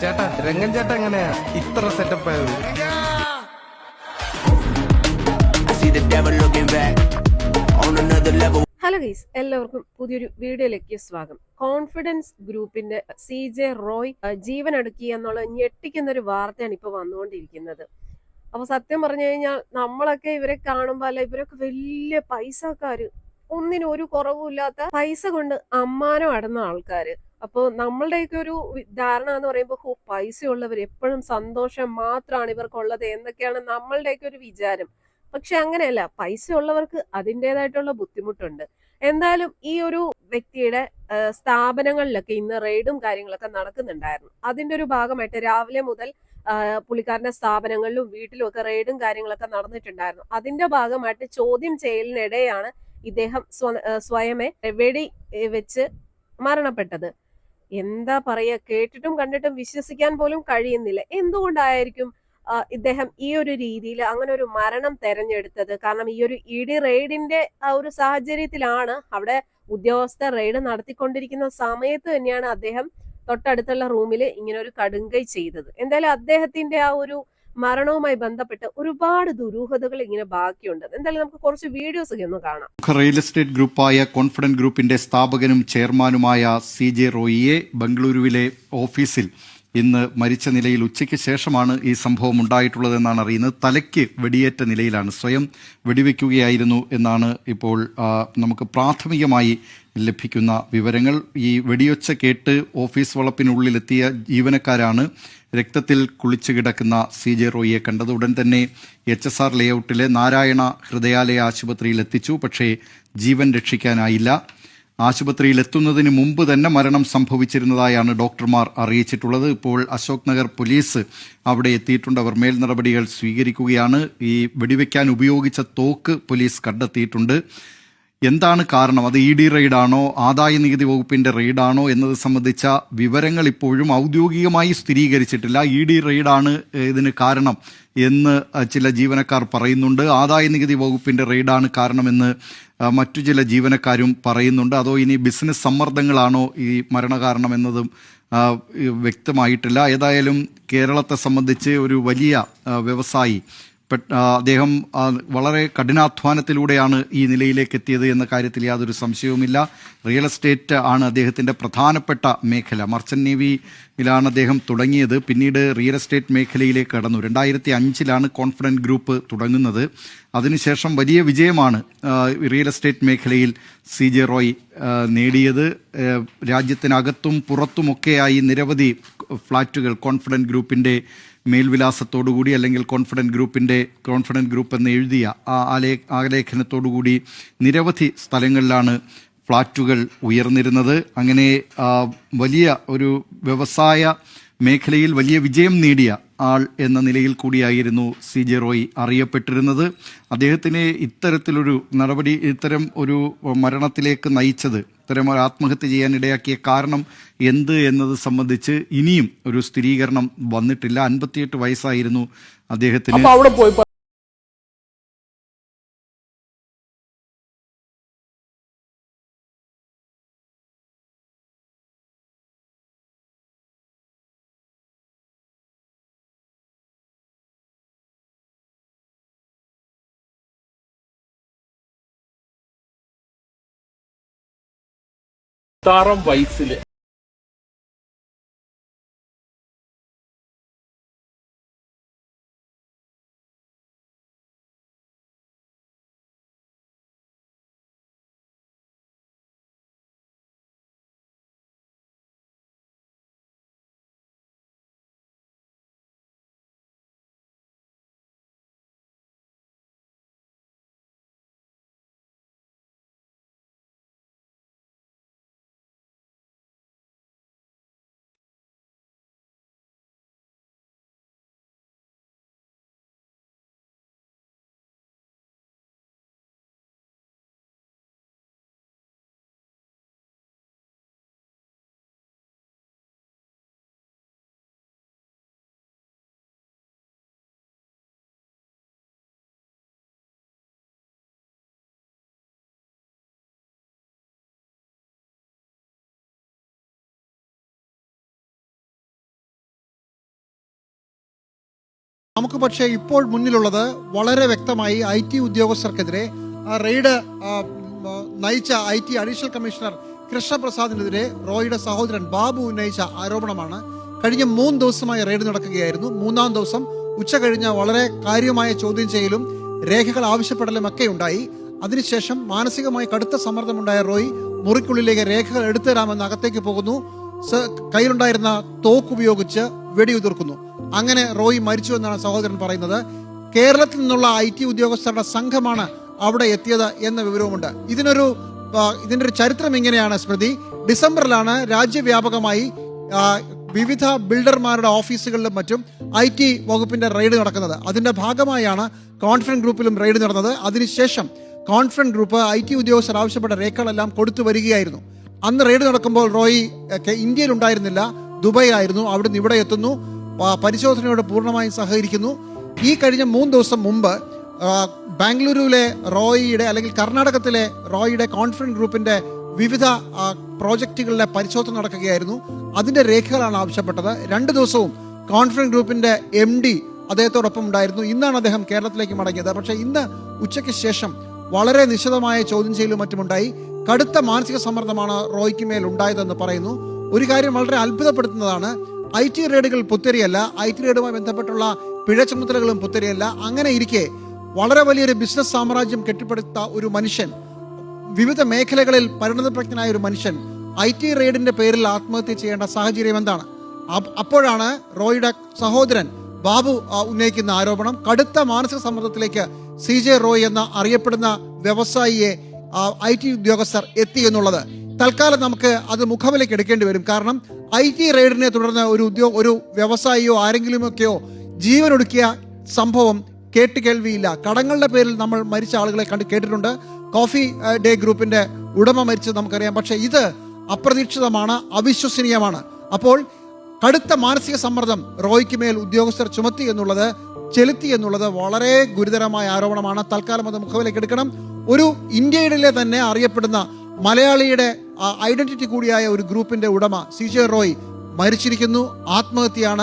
ചേട്ടാ രംഗൻ ചേട്ടാ എങ്ങനെയാ? ഇത്ര സെറ്റപ്പ് ആയത്. ഹലോ ഗൈസ് എല്ലാവർക്കും പുതിയൊരു വീഡിയോയിലേക്ക് സ്വാഗതം. കോൺഫിഡൻസ് ഗ്രൂപ്പിന്റെ സി ജെ റോയ് ജീവൻ അടുക്കി എന്നുള്ള ഞെട്ടിക്കുന്ന ഒരു വാർത്തയാണ് ഇപ്പൊ വന്നുകൊണ്ടിരിക്കുന്നത്. അപ്പൊ സത്യം പറഞ്ഞു കഴിഞ്ഞാൽ നമ്മളൊക്കെ ഇവരെ കാണുമ്പോൾ അല്ല ഇവരൊക്കെ വലിയ പൈസക്കാര്. ഒന്നിനും ഒരു കുറവുമില്ലാത്ത പൈസ കൊണ്ട് അമ്മാനം അടന്ന ആൾക്കാര്. അപ്പോൾ നമ്മളുടെയൊക്കെ ഒരു ധാരണ എന്ന് പറയുമ്പോൾ പൈസയുള്ളവർ എപ്പോഴും സന്തോഷം മാത്രമാണ് ഇവർക്കുള്ളത് എന്നൊക്കെയാണ് നമ്മളുടെയൊക്കെ ഒരു വിചാരം. പക്ഷെ അങ്ങനെയല്ല പൈസ ഉള്ളവർക്ക് അതിന്റെതായിട്ടുള്ള ബുദ്ധിമുട്ടുണ്ട്. എന്തായാലും ഈ ഒരു വ്യക്തിയുടെ സ്ഥാപനങ്ങളിലൊക്കെ ഇന്ന് റെയ്ഡും കാര്യങ്ങളൊക്കെ നടക്കുന്നുണ്ടായിരുന്നു. അതിന്റെ ഒരു ഭാഗമായിട്ട് രാവിലെ മുതൽ പുള്ളിക്കാരന്റെ സ്ഥാപനങ്ങളിലും വീട്ടിലും ഒക്കെ റെയ്ഡും കാര്യങ്ങളൊക്കെ നടന്നിട്ടുണ്ടായിരുന്നു. അതിന്റെ ഭാഗമായിട്ട് ചോദ്യം ചെയ്യലിനിടെയാണ് ഇദ്ദേഹം സ്വ- സ്വയമേ വെടി വെച്ച് മരണപ്പെട്ടത്. എന്താ പറയാ കേട്ടിട്ടും കണ്ടിട്ടും വിശ്വസിക്കാൻ പോലും കഴിയുന്നില്ല. എന്തുകൊണ്ടായിരിക്കും ഇദ്ദേഹം ഈ ഒരു രീതിയിൽ അങ്ങനെ ഒരു മരണം തെരഞ്ഞെടുത്തത്? കാരണം ഈ ഒരു ഇ ഡി റെയ്ഡിന്റെ ആ ഒരു സാഹചര്യത്തിലാണ് അവിടെ ഉദ്യോഗസ്ഥർ റെയ്ഡ് നടത്തിക്കൊണ്ടിരിക്കുന്ന സമയത്ത് തന്നെയാണ് അദ്ദേഹം തൊട്ടടുത്തുള്ള റൂമിൽ ഇങ്ങനെ ഒരു കടുങ്കൈ ചെയ്തത്. എന്തായാലും അദ്ദേഹത്തിന്റെ ആ ഒരു മരണവുമായി ബന്ധപ്പെട്ട് ഒരുപാട് ദുരൂഹതകൾ ഇങ്ങനെ ബാക്കിയുണ്ട്. എന്തായാലും നമുക്ക് കുറച്ച് വീഡിയോസ് ഒന്ന് കാണാം. റിയൽ എസ്റ്റേറ്റ് ഗ്രൂപ്പായ കോൺഫിഡന്റ് ഗ്രൂപ്പിന്റെ സ്ഥാപകനും ചെയർമാനുമായ സി ജെ റോയിയെ ബംഗളൂരുവിലെ ഓഫീസിൽ ഇന്ന് മരിച്ച നിലയിൽ ഉച്ചയ്ക്ക് ശേഷമാണ് ഈ സംഭവം ഉണ്ടായിട്ടുള്ളതെന്നാണ് അറിയുന്നത്. തലയ്ക്ക് വെടിയേറ്റ നിലയിലാണ് സ്വയം വെടിവെക്കുകയായിരുന്നു എന്നാണ് ഇപ്പോൾ നമുക്ക് പ്രാഥമികമായി ലഭിക്കുന്ന വിവരങ്ങൾ. ഈ വെടിയൊച്ച കേട്ട് ഓഫീസ് വളപ്പിനുള്ളിലെത്തിയ ജീവനക്കാരാണ് രക്തത്തിൽ കുളിച്ചു കിടക്കുന്ന സി ജെ റോയിയെ കണ്ടത്. ഉടൻ തന്നെ എച്ച് എസ് ആർ ലേഔട്ടിലെ നാരായണ ഹൃദയാലയ ആശുപത്രിയിൽ എത്തിച്ചു. പക്ഷേ ജീവൻ രക്ഷിക്കാനായില്ല. ആശുപത്രിയിൽ എത്തുന്നതിന് മുമ്പ് തന്നെ മരണം സംഭവിച്ചിരുന്നതായാണ് ഡോക്ടർമാർ അറിയിച്ചിട്ടുള്ളത്. ഇപ്പോൾ അശോക് നഗർ പോലീസ് അവിടെ എത്തിയിട്ടുണ്ട്. അവർ മേൽ നടപടികൾ സ്വീകരിക്കുകയാണ്. ഈ വെടിവെക്കാൻ ഉപയോഗിച്ച തോക്ക് പോലീസ് കണ്ടെത്തിയിട്ടുണ്ട്. എന്താണ് കാരണം? അത് ഇ ഡി റെയ്ഡാണോ? ആദായ നികുതി വകുപ്പിന്റെ റെയ്ഡാണോ? എന്നത് സംബന്ധിച്ച വിവരങ്ങൾ ഇപ്പോഴും ഔദ്യോഗികമായി സ്ഥിരീകരിച്ചിട്ടില്ല. ഇ ഡി റെയ്ഡാണ് ഇതിന് കാരണം എന്ന് ചില ജീവനക്കാർ പറയുന്നുണ്ട്. ആദായ നികുതി വകുപ്പിന്റെ റെയ്ഡാണ് കാരണമെന്ന് മറ്റു ചില ജീവനക്കാരും പറയുന്നുണ്ട്. അതോ ഇനി ബിസിനസ് സമ്മർദ്ദങ്ങളാണോ ഈ മരണകാരണം എന്നതും വ്യക്തമായിട്ടില്ല. ഏതായാലും കേരളത്തെ സംബന്ധിച്ച് ഒരു വലിയ വ്യവസായി അദ്ദേഹം വളരെ കഠിനാധ്വാനത്തിലൂടെയാണ് ഈ നിലയിലേക്ക് എത്തിയത് എന്ന കാര്യത്തിൽ യാതൊരു സംശയവുമില്ല. റിയൽ എസ്റ്റേറ്റ് ആണ് അദ്ദേഹത്തിന്റെ പ്രധാനപ്പെട്ട മേഖല. മർച്ചന്റ് നേവിയിലാണ് അദ്ദേഹം തുടങ്ങിയത്. പിന്നീട് റിയൽ എസ്റ്റേറ്റ് മേഖലയിലേക്ക് കടന്നു. രണ്ടായിരത്തി അഞ്ചിലാണ് കോൺഫിഡന്റ് ഗ്രൂപ്പ് തുടങ്ങുന്നത്. അതിനുശേഷം വലിയ വിജയമാണ് റിയൽ എസ്റ്റേറ്റ് മേഖലയിൽ സി ജെ റോയ് നേടിയത്. രാജ്യത്തിനകത്തും പുറത്തുമൊക്കെയായി നിരവധി ഫ്ളാറ്റുകൾ കോൺഫിഡന്റ് ഗ്രൂപ്പിന്റെ മേൽവിലാസത്തോടുകൂടി അല്ലെങ്കിൽ കോൺഫിഡന്റ് ഗ്രൂപ്പിന്റെ കോൺഫിഡന്റ് ഗ്രൂപ്പ് എന്ന് എഴുതിയ ആ ആലേ ആലേഖനത്തോടുകൂടി നിരവധി സ്ഥലങ്ങളിലാണ് ഫ്ളാറ്റുകൾ ഉയർന്നിരുന്നത്. അങ്ങനെ വലിയ ഒരു വ്യവസായ മേഖലയിൽ വലിയ വിജയം നേടിയ ആൾ എന്ന നിലയിൽ കൂടിയായിരുന്നു സി ജെ റോയ് അറിയപ്പെട്ടിരുന്നത്. അദ്ദേഹത്തിന് ഇത്തരത്തിലൊരു നടപടി ഇത്തരം ഒരു മരണത്തിലേക്ക് നയിച്ചത് ഇത്തരം ഒരു ആത്മഹത്യ ചെയ്യാൻ ഇടയാക്കിയ കാരണം എന്ത് എന്നത് സംബന്ധിച്ച് ഇനിയും ഒരു സ്ഥിരീകരണം വന്നിട്ടില്ല. അൻപത്തിയെട്ട് വയസ്സായിരുന്നു അദ്ദേഹത്തിന്. അപ്പൊ അവിടെ നമുക്ക് പക്ഷേ ഇപ്പോൾ മുന്നിലുള്ളത് വളരെ വ്യക്തമായി ഐ ടി ഉദ്യോഗസ്ഥർക്കെതിരെ റെയ്ഡ് നയിച്ച ഐ ടി അഡീഷണൽ കമ്മീഷണർ കൃഷ്ണപ്രസാദിനെതിരെ റോയിയുടെ സഹോദരൻ ബാബു ഉന്നയിച്ച ആരോപണമാണ്. കഴിഞ്ഞ മൂന്ന് ദിവസമായി റെയ്ഡ് നടക്കുകയായിരുന്നു. മൂന്നാം ദിവസം ഉച്ച കഴിഞ്ഞ വളരെ കാര്യമായ ചോദ്യം ചെയ്യലും രേഖകൾ ആവശ്യപ്പെടലും ഒക്കെ ഉണ്ടായി. അതിനുശേഷം മാനസികമായി കടുത്ത സമ്മർദ്ദമുണ്ടായ റോയ് മുറിക്കുള്ളിലേക്ക് രേഖകൾ എടുത്തു തരാമെന്ന് അകത്തേക്ക് പോകുന്നു. കയ്യിലുണ്ടായിരുന്ന തോക്ക് ഉപയോഗിച്ച് വെടിയുതിർക്കുന്നു. അങ്ങനെ റോയി മരിച്ചു എന്നാണ് സഹോദരൻ പറയുന്നത്. കേരളത്തിൽ നിന്നുള്ള ഐ ടി ഉദ്യോഗസ്ഥരുടെ സംഘമാണ് അവിടെ എത്തിയത് എന്ന വിവരവുമുണ്ട്. ഇതിനൊരു ഇതിന്റെ ഒരു ചരിത്രം ഇങ്ങനെയാണ് സ്മൃതി. ഡിസംബറിലാണ് രാജ്യവ്യാപകമായി വിവിധ ബിൽഡർമാരുടെ ഓഫീസുകളിലും മറ്റും ഐ ടി വകുപ്പിന്റെ റെയ്ഡ് നടക്കുന്നത്. അതിന്റെ ഭാഗമായാണ് കോൺഫിഡൻസ് ഗ്രൂപ്പിലും റെയ്ഡ് നടന്നത്. അതിനുശേഷം കോൺഫിഡൻസ് ഗ്രൂപ്പ് ഐ ടി ഉദ്യോഗസ്ഥർ ആവശ്യപ്പെട്ട രേഖകളെല്ലാം കൊടുത്തു വരികയായിരുന്നു. അന്ന് റെയ്ഡ് നടക്കുമ്പോൾ റോയി ഇന്ത്യയിൽ ഉണ്ടായിരുന്നില്ല ദുബായ് ആയിരുന്നു അവിടെ നിന്ന് ഇവിടെ എത്തുന്നു പരിശോധനയോടെ പൂർണമായും സഹകരിക്കുന്നു. ഈ കഴിഞ്ഞ മൂന്ന് ദിവസം മുമ്പ് ബാംഗ്ലൂരുവിലെ റോയിയുടെ അല്ലെങ്കിൽ കർണാടകത്തിലെ റോയിയുടെ കോൺഫിഡൻസ് ഗ്രൂപ്പിന്റെ വിവിധ പ്രോജക്റ്റുകളുടെ പരിശോധന നടക്കുകയായിരുന്നു. അതിന്റെ രേഖകളാണ് ആവശ്യപ്പെട്ടത്. രണ്ട് ദിവസവും കോൺഫിഡൻസ് ഗ്രൂപ്പിന്റെ എം ഡി അദ്ദേഹത്തോടൊപ്പം ഉണ്ടായിരുന്നു. ഇന്നാണ് അദ്ദേഹം കേരളത്തിലേക്ക് മടങ്ങിയത്. പക്ഷേ ഇന്ന് ഉച്ചയ്ക്ക് ശേഷം വളരെ നിശിതമായ ചോദ്യം ചെയ്യലും മറ്റുമുണ്ടായി. കടുത്ത മാനസിക സമ്മർദ്ദമാണ് റോയ്ക്ക് മേൽ ഉണ്ടായതെന്ന് പറയുന്നു. ഒരു കാര്യം വളരെ അത്ഭുതപ്പെടുത്തുന്നതാണ്. ഐ ടി റേഡുകൾ പുത്തരിയല്ല. ഐ ടി റേഡുമായി ബന്ധപ്പെട്ടുള്ള പിഴ ചുമതലകളും പുത്തരിയല്ല. അങ്ങനെ ഇരിക്കെ വളരെ വലിയൊരു ബിസിനസ് സാമ്രാജ്യം കെട്ടിപ്പടുത്ത ഒരു മനുഷ്യൻ വിവിധ മേഖലകളിൽ പരിണതപ്രജ്ഞനായ ഒരു മനുഷ്യൻ ഐ ടി റെയ്ഡിന്റെ പേരിൽ ആത്മഹത്യ ചെയ്യേണ്ട സാഹചര്യം എന്താണ്? അപ്പോഴാണ് റോയിയുടെ സഹോദരൻ ബാബു ഉന്നയിക്കുന്ന ആരോപണം. കടുത്ത മാനസിക സമ്മർദ്ദത്തിലേക്ക് സി ജെ റോയ് എന്ന അറിയപ്പെടുന്ന വ്യവസായിയെ ഐ ടി ഉദ്യോഗസ്ഥർ എത്തി എന്നുള്ളത്. തൽക്കാലം നമുക്ക് അത് മുഖവിലേക്ക് എടുക്കേണ്ടി വരും. കാരണം ഐ ടി റെയ്ഡിനെ തുടർന്ന് ഒരു ഉദ്യോഗ ഒരു വ്യവസായിയോ ആരെങ്കിലുമൊക്കെയോ ജീവനൊടുക്കിയ സംഭവം കേട്ട് കേൾവിയില്ല. കടങ്ങളുടെ പേരിൽ നമ്മൾ മരിച്ച ആളുകളെ കണ്ട് കേട്ടിട്ടുണ്ട്. കോഫി ഡേ ഗ്രൂപ്പിന്റെ ഉടമ മരിച്ചത് നമുക്കറിയാം. പക്ഷേ ഇത് അപ്രതീക്ഷിതമാണ് അവിശ്വസനീയമാണ്. അപ്പോൾ കടുത്ത മാനസിക സമ്മർദ്ദം റോയ്ക്ക് മേൽ ഉദ്യോഗസ്ഥർ ചുമത്തി എന്നുള്ളത് ചെലുത്തി എന്നുള്ളത് വളരെ ഗുരുതരമായ ആരോപണമാണ്. തൽക്കാലം അത് മുഖവിലേക്ക് എടുക്കണം. ഒരു ഇന്ത്യയിലെ തന്നെ അറിയപ്പെടുന്ന മലയാളിയുടെ ഐഡന്റിറ്റി കൂടിയായ ഒരു ഗ്രൂപ്പിന്റെ ഉടമ സി ജെ റോയ് മരിച്ചിരിക്കുന്നു. ആത്മഹത്യയാണ്